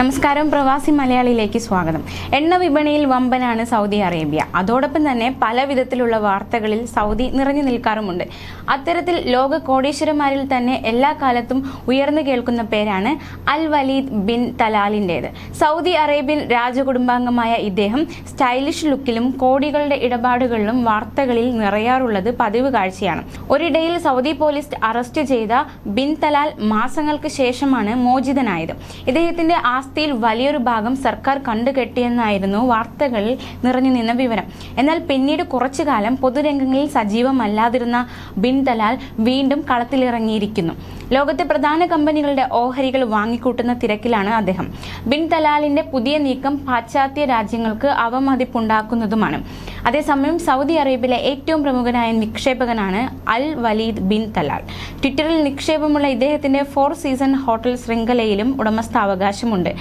നമസ്കാരം. പ്രവാസി മലയാളിയിലേക്ക് സ്വാഗതം. എണ്ണ വിപണിയിൽ വമ്പനാണ് സൗദി അറേബ്യ. അതോടൊപ്പം തന്നെ പല വിധത്തിലുള്ള വാർത്തകളിൽ സൗദി നിറഞ്ഞു നിൽക്കാറുമുണ്ട്. അത്തരത്തിൽ ലോക കോടീശ്വരന്മാരിൽ തന്നെ എല്ലാ കാലത്തും ഉയർന്നു കേൾക്കുന്ന പേരാണ് അൽ വലീദ് ബിൻ തലാലിന്റേത് സൗദി അറേബ്യൻ രാജകുടുംബാംഗമായ ഇദ്ദേഹം സ്റ്റൈലിഷ് ലുക്കിലും കോടികളുടെ ഇടപാടുകളിലും വാർത്തകളിൽ നിറയാറുള്ളത് പതിവ് കാഴ്ചയാണ്. ഒരിടയിൽ സൗദി പോലീസ് അറസ്റ്റ് ചെയ്ത ബിൻ തലാൽ മാസങ്ങൾക്ക് ശേഷമാണ് മോചിതനായത്. ഇദ്ദേഹത്തിന്റെ ആസ്തിയിൽ വലിയൊരു ഭാഗം സർക്കാർ കണ്ടുകെട്ടിയെന്നായിരുന്നു വാർത്തകളിൽ നിറഞ്ഞു നിന്ന വിവരം. എന്നാൽ പിന്നീട് കുറച്ചു കാലം പൊതുരംഗങ്ങളിൽ സജീവമല്ലാതിരുന്ന ബിൻ തലാൽ വീണ്ടും കളത്തിലിറങ്ങിയിരിക്കുന്നു. ലോകത്തെ പ്രധാന കമ്പനികളുടെ ഓഹരികൾ വാങ്ങിക്കൂട്ടുന്ന തിരക്കിലാണ് അദ്ദേഹം. ബിൻ തലാലിന്റെ പുതിയ നീക്കം പാശ്ചാത്യ രാജ്യങ്ങൾക്ക് അവമതിപ്പുണ്ടാക്കുന്നതുമാണ്. അതേസമയം സൗദി അറേബ്യയിലെ ഏറ്റവും പ്രമുഖനായ നിക്ഷേപകനാണ് അൽ വലീദ് ബിൻ തലാൽ. ട്വിറ്ററിൽ നിക്ഷേപമുള്ള ഇദ്ദേഹത്തിന്റെ ഫോർ സീസൺ ഹോട്ടൽ ശൃംഖലയിലും ഉടമസ്ഥാവകാശമുണ്ട്.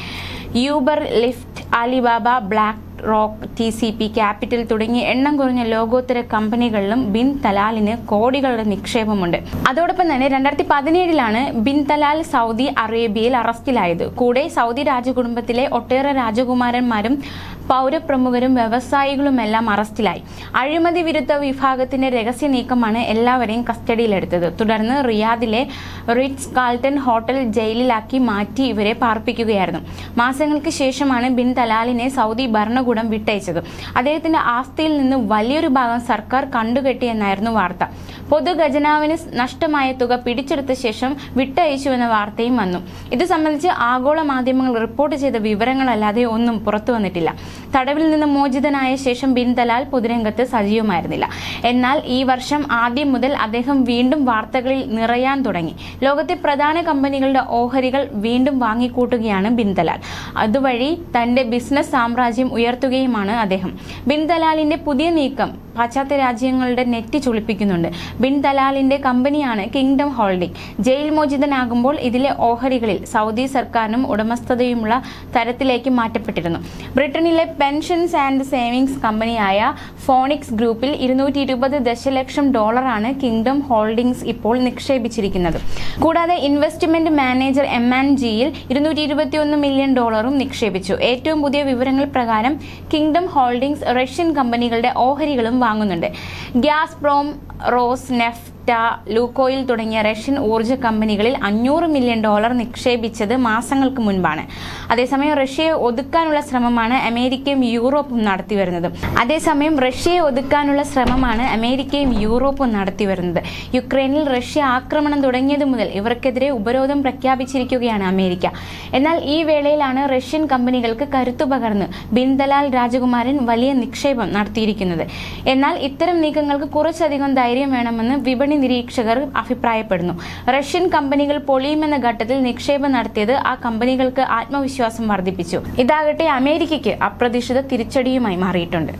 Uber Lyft Alibaba BlackRock T C P capital തുടങ്ങി എണ്ണം കുറഞ്ഞ ലോകോത്തര കമ്പനികളിലും ബിൻ തലാലിന് കോടികളുടെ നിക്ഷേപമുണ്ട്. അതോടൊപ്പം തന്നെ രണ്ടായിരത്തി പതിനേഴിലാണ് ബിൻ തലാൽ സൗദി അറേബ്യയിൽ അറസ്റ്റിലായത്. കൂടെ സൗദി രാജകുടുംബത്തിലെ ഒട്ടേറെ രാജകുമാരന്മാരും പൗരപ്രമുഖരും വ്യവസായികളുമെല്ലാം അറസ്റ്റിലായി. അഴിമതി വിരുദ്ധ വിഭാഗത്തിന്റെ രഹസ്യ നീക്കമാണ് എല്ലാവരെയും കസ്റ്റഡിയിലെടുത്തത്. തുടർന്ന് റിയാദിലെ റിറ്റ്സ് കാൾട്ടൺ ഹോട്ടൽ ജയിലിലാക്കി മാറ്റി ഇവരെ പാർപ്പിക്കുകയായിരുന്നു. മാസങ്ങൾക്ക് ശേഷമാണ് ബിൻ തലാലിനെ സൗദി ഭരണകൂടം വിട്ടയച്ചത്. അദ്ദേഹത്തിന്റെ ആസ്തിയിൽ നിന്ന് വലിയൊരു ഭാഗം സർക്കാർ കണ്ടുകെട്ടിയെന്നായിരുന്നു വാർത്ത. പൊതുഖജനാവിന് നഷ്ടമായ തുക പിടിച്ചെടുത്ത ശേഷം വിട്ടയച്ചുവെന്ന വാർത്തയും വന്നു. ഇത് സംബന്ധിച്ച് ആഗോള മാധ്യമങ്ങൾ റിപ്പോർട്ട് ചെയ്ത വിവരങ്ങളല്ലാതെ ഒന്നും പുറത്തു വന്നിട്ടില്ല തടവിൽ നിന്ന് മോചിതനായ ശേഷം ബിൻദലാൽ പൊതുരംഗത്ത് സജീവമായിരുന്നില്ല. എന്നാൽ ഈ വർഷം ആദ്യം മുതൽ അദ്ദേഹം വീണ്ടും വാർത്തകളിൽ നിറയാൻ തുടങ്ങി. ലോകത്തെ പ്രധാന കമ്പനികളുടെ ഓഹരികൾ വീണ്ടും വാങ്ങിക്കൂട്ടുകയാണ് ബിൻദലാൽ. അതുവഴി തന്റെ ബിസിനസ് സാമ്രാജ്യം ഉയർത്തുകയുമാണ് അദ്ദേഹം. ബിൻദലാലിന്റെ പുതിയ നീക്കം പാശ്ചാത്യ രാജ്യങ്ങളുടെ നെറ്റി ചുളിപ്പിക്കുന്നുണ്ട്. ബിൻ ദലാലിന്റെ കമ്പനിയാണ് കിങ്ഡം ഹോൾഡിംഗ്. ജയിൽ മോചിതനാകുമ്പോൾ ഇതിലെ ഓഹരികളിൽ സൗദി സർക്കാരിനും ഉടമസ്ഥതയുമുള്ള തരത്തിലേക്ക് മാറ്റപ്പെട്ടിരുന്നു. ബ്രിട്ടനിലെ പെൻഷൻസ് ആൻഡ് സേവിങ്സ് കമ്പനിയായ ഫോണിക്സ് ഗ്രൂപ്പിൽ ഇരുന്നൂറ്റി ഇരുപത് ദശലക്ഷം ഡോളറാണ് കിങ്ഡം ഹോൾഡിംഗ്സ് ഇപ്പോൾ നിക്ഷേപിച്ചിരിക്കുന്നത്. കൂടാതെ ഇൻവെസ്റ്റ്മെന്റ് മാനേജർ എം ആൻ ജിയിൽ ഇരുന്നൂറ്റി ഇരുപത്തിയൊന്ന് മില്യൺ ഡോളറും നിക്ഷേപിച്ചു. ഏറ്റവും പുതിയ വിവരങ്ങൾ പ്രകാരം കിങ്ഡം ഹോൾഡിംഗ്സ് റഷ്യൻ കമ്പനികളുടെ ഓഹരികളും വാങ്ങുന്നുണ്ട്. Gazprom Rosneft Lukoil തുടങ്ങിയ റഷ്യൻ ഊർജ കമ്പനികളിൽ അഞ്ഞൂറ് മില്യൺ ഡോളർ നിക്ഷേപിച്ചത് മാസങ്ങൾക്ക് മുൻപാണ്. അതേസമയം റഷ്യയെ ഒതുക്കാനുള്ള ശ്രമമാണ് അമേരിക്കയും യൂറോപ്പും നടത്തിവരുന്നത്. അതേസമയം റഷ്യയെ ഒതുക്കാനുള്ള ശ്രമമാണ് അമേരിക്കയും യൂറോപ്പും നടത്തിവരുന്നത്. യുക്രൈനിൽ റഷ്യ ആക്രമണം തുടങ്ങിയത് മുതൽ ഇവർക്കെതിരെ ഉപരോധം പ്രഖ്യാപിച്ചിരിക്കുകയാണ് അമേരിക്ക. എന്നാൽ ഈ വേളയിലാണ് റഷ്യൻ കമ്പനികൾക്ക് കരുത്തു പകർന്ന് ബിൻ രാജകുമാരൻ വലിയ നിക്ഷേപം നടത്തിയിരിക്കുന്നത്. എന്നാൽ ഇത്തരം നീക്കങ്ങൾക്ക് കുറച്ചധികം ധൈര്യം വേണമെന്ന് വിപണി നിരീക്ഷകർ അഭിപ്രായപ്പെടുന്നു. റഷ്യൻ കമ്പനികൾ പൊളിയുമെന്ന ഘട്ടത്തിൽ നിക്ഷേപം നടത്തിയത് ആ കമ്പനികൾക്ക് ആത്മവിശ്വാസം വർദ്ധിപ്പിച്ചു. ഇതാകട്ടെ അമേരിക്കയ്ക്ക് അപ്രതീക്ഷിത തിരിച്ചടിയുമായി മാറിയിട്ടുണ്ട്.